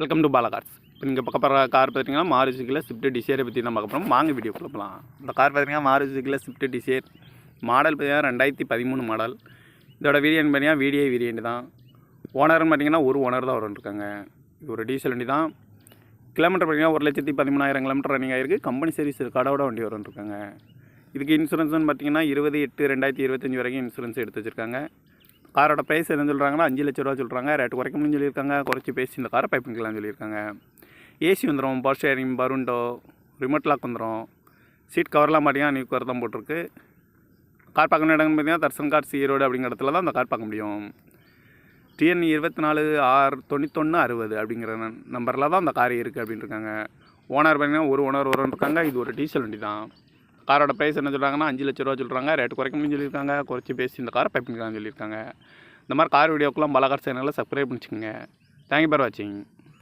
Welcome to Bala cars இப்போ நீங்கள் பக்கம் போகிற கார் பார்த்தீங்கன்னா மாருசிக்கில் ஸ்விஃப்ட் டிசைரை பற்றி தான் பார்க்க போகிறோம் வாங்க வீடியோ கொடுப்பலாம் இந்த கார் பார்த்தீங்கன்னா மாருசிக்கில் ஸ்விஃப்ட் டிசைர் மாடல் பார்த்தீங்கன்னா ரெண்டாயிரத்தி பதிமூணு மாடல் இதோட வேரியன்ட் பார்த்தீங்கன்னா வீடியோ வேரியன்ட் தான். ஓனர்னு பார்த்தீங்கன்னா ஒரு ஓனர் தான் இருக்காங்க. இது ஒரு டீசல் வண்டி தான். கிலோமீட்டர் பார்த்தீங்கன்னா ஒரு லட்சத்தி பதிமூணாயிரம் கிலோமீட்டர் ரன்னிங் ஆயிருக்கு. கம்பெனி சர்வீஸ் கடவுட வண்டி இருக்காங்க. இதுக்கு இன்சூரன்ஸ்னு பார்த்தீங்கன்னா இருபது எட்டு ரெண்டாயிரத்தி இருபத்தஞ்சி வரைக்கும் இன்சூரன்ஸ் எடுத்து வச்சுருக்காங்க. காரோட ப்ரைஸ் என்ன சொல்கிறாங்கன்னா அஞ்சு லட்ச ரூபா சொல்கிறாங்க ரேட் குறைக்க முடியும்னு சொல்லியிருக்காங்க. குறைச்சி பேசி இந்த காரை பை பண்ணிக்கலாம்னு சொல்லியிருக்காங்க. ஏசி வந்துடும் பவர் ஷேரிங் பருண்டோ ரிமோட் லாக் வந்துடும் சீட் கவர்லாம் பார்த்தீங்கன்னா நியூ கவர் தான் போட்டிருக்கு. கார் பார்க்கணும் இடம்னு பார்த்தீங்கன்னா தர்சன் கார் சீரோடு அப்படிங்கிற இடத்துல தான் அந்த கார் பார்க்க முடியும். டிஎன் இருபத்தி நாலு ஆறு தொண்ணூத்தொன்று அறுபது அப்படிங்கிற நம்பரில் தான் அந்த கார் இருக்குது அப்படின்னு இருக்காங்க. ஓனர் பார்த்தீங்கன்னா ஒரு ஓனர் வரும் இருக்காங்க. இது ஒரு டீசல் வண்டி தான். காரோட ப்ரைஸ் என்ன சொல்கிறாங்கன்னா அஞ்சு லட்ச ரூபா சொல்கிறாங்க ரேட் குறைக்கணும்னு சொல்லியிருக்காங்க. குறைச்சி பேசி இந்த காரை பைப்பிங்கலாம்னு சொல்லியிருக்காங்க. இந்த மாதிரி கார் வீடியோக்கெல்லாம் பல கார் சேனலில் சப்ஸ்கிரைப் பண்ணிச்சுக்கோங்க தேங்க்யூ ஃபார் வாட்சிங்